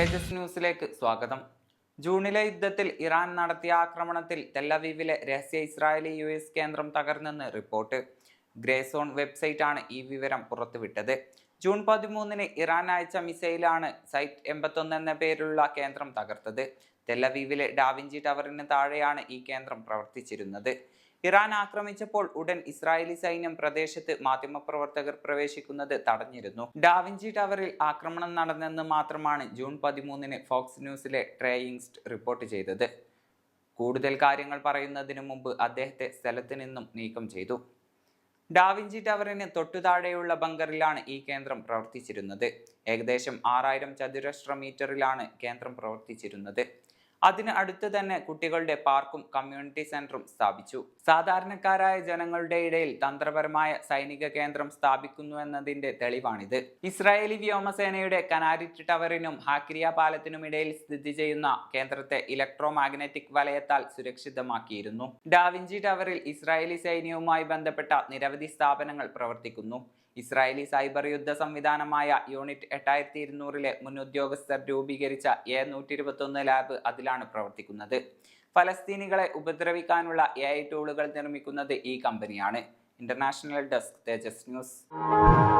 തേജസ് ന്യൂസിലേക്ക് സ്വാഗതം. ജൂണിലെ യുദ്ധത്തിൽ ഇറാൻ നടത്തിയ ആക്രമണത്തിൽ തെല്ലവീവിലെ രഹസ്യ ഇസ്രായേലി യു എസ് കേന്ദ്രം തകർന്നെന്ന് റിപ്പോർട്ട്. ഗ്രേസോൺ വെബ്സൈറ്റാണ് ഈ വിവരം പുറത്തുവിട്ടത്. ജൂൺ പതിമൂന്നിന് ഇറാൻ അയച്ച മിസൈലാണ് സൈറ്റ് എൺപത്തൊന്ന് എന്ന പേരുള്ള കേന്ദ്രം തകർത്തത്. തെല്ലവീവിലെ ഡാവിഞ്ചി ടവറിന് താഴെയാണ് ഈ കേന്ദ്രം പ്രവർത്തിച്ചിരുന്നത്. ഇറാൻ ആക്രമിച്ചപ്പോൾ ഉടൻ ഇസ്രായേലി സൈന്യം പ്രദേശത്ത് മാധ്യമപ്രവർത്തകർ പ്രവേശിക്കുന്നത് തടഞ്ഞിരുന്നു. ഡാവിഞ്ചി ടവറിൽ ആക്രമണം നടന്നെന്ന് മാത്രമാണ് ജൂൺ പതിമൂന്നിന് ഫോക്സ് ന്യൂസിലെ ട്രേയിങ്സ്റ്റ് റിപ്പോർട്ട് ചെയ്തത്. കൂടുതൽ കാര്യങ്ങൾ പറയുന്നതിന് മുമ്പ് അദ്ദേഹത്തെ സ്ഥലത്ത് നിന്നും നീക്കം ചെയ്തു. ഡാവിഞ്ചി ടവറിന് തൊട്ടുതാഴെയുള്ള ബങ്കറിലാണ് ഈ കേന്ദ്രം പ്രവർത്തിച്ചിരുന്നത്. ഏകദേശം ആറായിരം ചതുരശ്ര മീറ്ററിലാണ് കേന്ദ്രം പ്രവർത്തിച്ചിരുന്നത്. അതിന് അടുത്ത് തന്നെ കുട്ടികളുടെ പാർക്കും കമ്മ്യൂണിറ്റി സെന്ററും സ്ഥാപിച്ചു. സാധാരണക്കാരായ ജനങ്ങളുടെ ഇടയിൽ തന്ത്രപരമായ സൈനിക കേന്ദ്രം സ്ഥാപിക്കുന്നു എന്നതിന്റെ തെളിവാണിത്. ഇസ്രായേലി വ്യോമസേനയുടെ കനാരിറ്റ് ടവറിനും ഹാക്രിയ പാലത്തിനും ഇടയിൽ സ്ഥിതി ചെയ്യുന്ന കേന്ദ്രത്തെ ഇലക്ട്രോ മാഗ്നറ്റിക് വലയത്താൽ സുരക്ഷിതമാക്കിയിരുന്നു. ഡാവിഞ്ചി ടവറിൽ ഇസ്രായേലി സൈന്യവുമായി ബന്ധപ്പെട്ട നിരവധി സ്ഥാപനങ്ങൾ പ്രവർത്തിക്കുന്നു. ഇസ്രായേലി സൈബർ യുദ്ധ സംവിധാനമായ യൂണിറ്റ് എട്ടായിരത്തി ഇരുന്നൂറിലെ മുൻ ഉദ്യോഗസ്ഥർ രൂപീകരിച്ച എ നൂറ്റി ഇരുപത്തി ഒന്ന് ലാബ് അതിലാണ് പ്രവർത്തിക്കുന്നത്. ഫലസ്തീനികളെ ഉപദ്രവിക്കാനുള്ള എ ഐ ടൂളുകൾ നിർമ്മിക്കുന്നത് ഈ കമ്പനിയാണ് ഇന്റർനാഷണൽ ഡെസ്ക് തേജസ് ന്യൂസ്